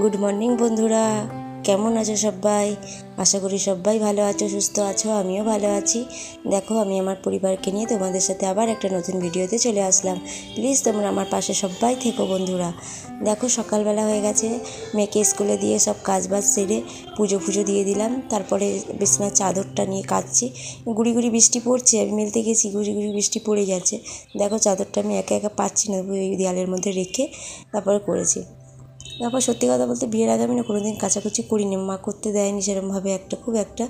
Good morning বন্ধুরা। কেমন আছো সবাই? আশা করি সবাই ভালো আছো, সুস্থ আছো, আমিও ভালো আছি। দেখো, আমি আমার পরিবারকে নিয়ে তোমাদের সাথে আবার একটা নতুন ভিডিওতে চলে আসলাম। প্লিজ তোমরা আমার পাশে সবাই থেকো, বন্ধুরা। দেখো, সকালবেলা হয়ে গেছে। মেয়েকে স্কুলে দিয়ে সব কাজ বাজ সেরে পুজো ফুজো দিয়ে দিলাম। তারপরে বিছানার চাদরটা নিয়ে কাচ্ছি গুড়ি গুড়ি বৃষ্টি পড়ছে, আমি মেলতে গেছি, গুড়ি গুড়ি বৃষ্টি পড়ে যাচ্ছে দেখো, চাদরটা আমি একা একা পাচ্ছি না, ওই দেয়ালের মধ্যে রেখে তারপরে করেছি। তারপর সত্যি কথা বলতে বিয়ের আগে আমি না কোনো দিন কাচাকুচি করিনি, মা করতে দেয়নি সেরকমভাবে একটা, খুব একটা।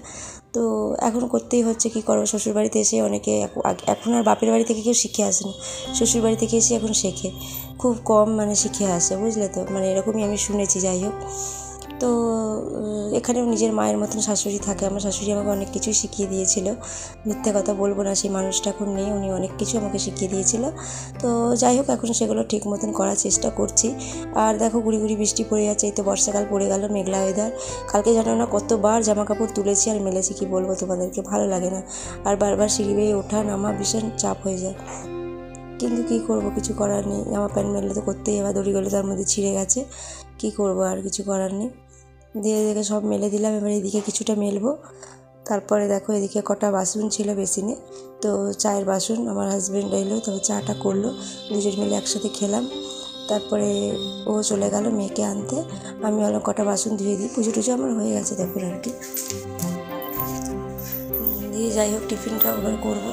তো এখন করতেই হচ্ছে, কী করো শ্বশুরবাড়িতে এসে অনেকে এখ- এখন আর বাপের বাড়ি থেকে কেউ শিখে আসে না শ্বশুরবাড়ি থেকে এসে এখন শেখে। খুব কম মানে শিখে আসে, বুঝলে তো? মানে এরকমই আমি শুনেছি, যাই হোক। তো এখানেও নিজের মায়ের মতন শাশুড়ি থাকে। আমার শাশুড়ি আমাকে অনেক কিছুই শিখিয়ে দিয়েছিল। মিথ্যে কথা বলব না, সেই মানুষটা এখন নেই। উনি অনেক কিছু আমাকে শিখিয়ে দিয়েছিল। তো যাই হোক, এখন সেগুলো ঠিক মতন করার চেষ্টা করছি। আর দেখো, গুড়ি গুড়ি বৃষ্টি পড়ে যাচ্ছে, এই তো বর্ষাকাল পড়ে গেল, মেঘলা ওয়েদার কালকে জানো না কতবার জামা কাপড় তুলেছি আর মেলেছি, কি বলব তোমাদেরকে? ভালো লাগে না। আর বারবার সিঁড়ি বেয়ে ওঠা, নামা ভীষণ চাপ হয়ে যায়। কিন্তু কী করব, কিছু করার নেই। জামা প্যান্ট মেললে তো করতেই হবে দড়িগুলো তার মধ্যে ছিঁড়ে গেছে। কী করব, আর কিছু করার নেই। দিয়ে এদিকে সব মেলে দিলাম, এবার এদিকে কিছুটা মেলবো। তারপরে দেখো এদিকে কটা বাসন ছিল বেসিনে। তো চায়ের বাসন আমার হাজব্যান্ড এলো তবে চাটা করল, দুজন মিলে একসাথে খেলাম। তারপরে ও চলে গেল মেয়েকে আনতে। আমি হলো কটা বাসন ধুয়ে দিই। পুজো টুজো আমার হয়ে গেছে দেখুন আর কি। দিয়ে যাই হোক, টিফিনটা ওবার করব।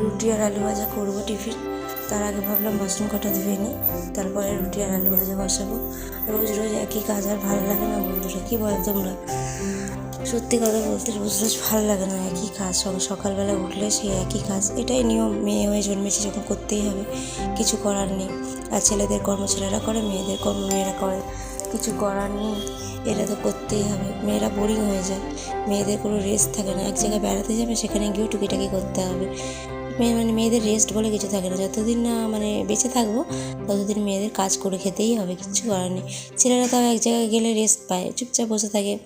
রুটি আর আলু ভাজা করব টিফিন। তার আগে ভাবলাম বাসন কটা ধুয়ে নিই, তারপরে রুটি আর আলু ভাজা বসাবো। রোজ রোজ একই কাজ আর ভালো লাগে না বন্ধুরা, কী বলো তোমরা? সত্যি কথা বলতে রোজ রোজ ভালো লাগে না একই কাজ সক- সকালবেলা উঠলে সেই একই কাজ। এটাই নিয়ম, মেয়ে হয়ে জন্মেছে যখন করতেই হবে, কিছু করার নেই। আর ছেলেদের কর্ম ছেলেরা করে, মেয়েদের কর্ম মেয়েরা করে। কিছু করার নেই এটা তো করতেই হবে। মেয়েরা বোরিং হয়ে যায়, মেয়েদের কোনো রেস্ট থাকে না। এক জায়গায় বেড়াতে যাবে, সেখানে গিয়েও টুকিটাকি করতে হবে। মানে মেয়েদের রেস্ট বলে কিছু থাকে না। যতদিন না মানে বেঁচে থাকব, ততদিন মেয়েদের কাজ করে খেতেই হবে, কিচ্ছু করার নেই। ছেলেরা তাও এক জায়গায় গেলে রেস্ট পায়, চুপচাপ বসে থাকে।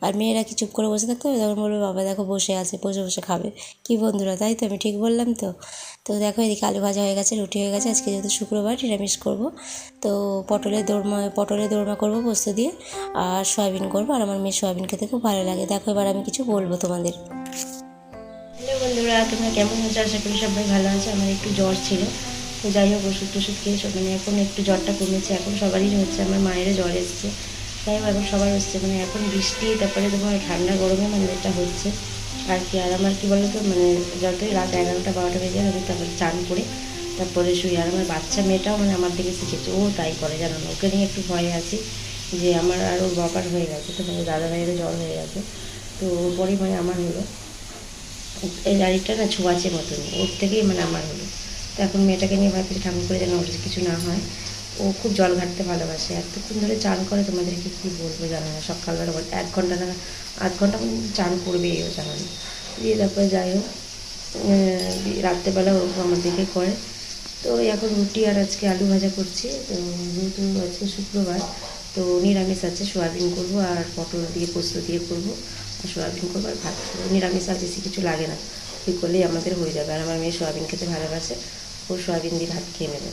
আর মেয়েরা কি চুপ করে বসে থাকতে হবে? তখন বলবে, বাবা, দেখো বসে আছে, বসে বসে খাবে। কি বন্ধুরা, তাই তো আমি ঠিক বললাম তো? তো দেখো এদিকে আলু ভাজা হয়ে গেছে, রুটি হয়ে গেছে। আজকে যেহেতু শুক্রবার, নিরামিষ করব। তো পটলের দোরমা পটলের দোরমা করব পোস্ত দিয়ে। আর সয়াবিন করব। আর আমার মেয়ে সয়াবিন খেতে খুব ভালো লাগে। দেখো এবার আমি কিছু বলব তোমাদের। বন্ধুরা, তোমরা কেমন আছো? আশা করি সবাই ভালো আছে। আমার একটু জ্বর ছিল। তো যাই হোক ওষুধ টষুধ খেয়ে মানে এখন একটু জ্বরটা কমেছে। এখন সবারই হচ্ছে, আমার মায়েরও জ্বর এসছে। তাই এখন সবার হচ্ছে। মানে এখন বৃষ্টি, তারপরে তোমার ঠান্ডা গরমে মানে এটা হচ্ছে। আর কি, আর আমার কি বলতো? মানে যতই রাত এগারোটা, বারোটা বেজে আমি তারপরে চান করে তারপরে শুই। আর আমার বাচ্চা মেয়েটাও মানে আমার দিকে শিখেছে ও তাই করে, জানো না? ওকে নিয়ে একটু ভয়ে আছি যে আমার আর ওর বাবার হয়ে গেছে। তো মানে দাদা ভাইয়েরও জ্বর হয়ে গেছে। তো পরেই মানে আমার হলো। এই গাড়িটা না ছোঁয়াচে মতন, ওর থেকেই মানে আমার হলো। তো এখন মেয়েটাকে নিয়ে ভাবছি ঠাকুর করে যেন ওর কিছু না হয়। ও খুব জল ঘাটতে ভালোবাসে। এতক্ষণ ধরে চান করে তোমাদেরকে কী বলব জানো না, সকালবেলা এক ঘণ্টা না, আধ ঘণ্টা চান করবে ও জানো না। দিয়ে তারপরে যাই হোক রাত্রেবেলা ওরকম আমার দিকে করে। তো এখন রুটি আর আজকে আলু ভাজা করছি। তো যেহেতু আজকে শুক্রবার, তো নিরামিষ আছে, সোয়াবিন করব আর পটল দিয়ে পোস্ত দিয়ে করব। সোয়াবিন করব আর ভাত করব নিরামিষ আর বেশি কিছু লাগে না। ওই করলেই আমাদের হয়ে যাবে। আর আমার মেয়ে সোয়াবিন খেতে ভালোবাসে। ও সোয়াবিন দিয়ে ভাত খেয়ে নেবে।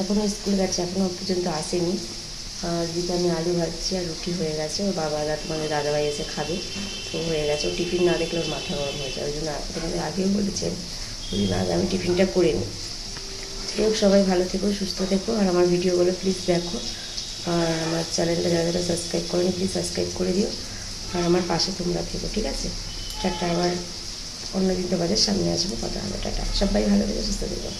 এখনও স্কুল গেছে, এখনও পর্যন্ত আসেনি। আর আমি আলু ভাজছি আর রুটি হয়ে গেছে। ওর বাবা মানে দাদাভাই এসে খাবে। তো হয়ে গেছে। ও টিফিন না দেখলে ওর মাথা গরম হয়ে যায়। ওই জন্য তোমাদের আগেও বলেছেন ওই জন্য আমি টিফিনটা করে নিই। যাই হোক, সবাই ভালো থেকো, সুস্থ থেকো। আর আমার ভিডিওগুলো প্লিজ দেখো। আর আমার চ্যানেলটা যারা যারা সাবস্ক্রাইব করেনি প্লিজ সাবস্ক্রাইব করে দিও। আর আমার পাশে তোমরা থেকো, ঠিক আছে? টাটা আবার অন্যদিন তোমাদের সামনে আসব, কথা হবে, টাটা। সবাই ভালো থেকে, সুস্থ থেকো।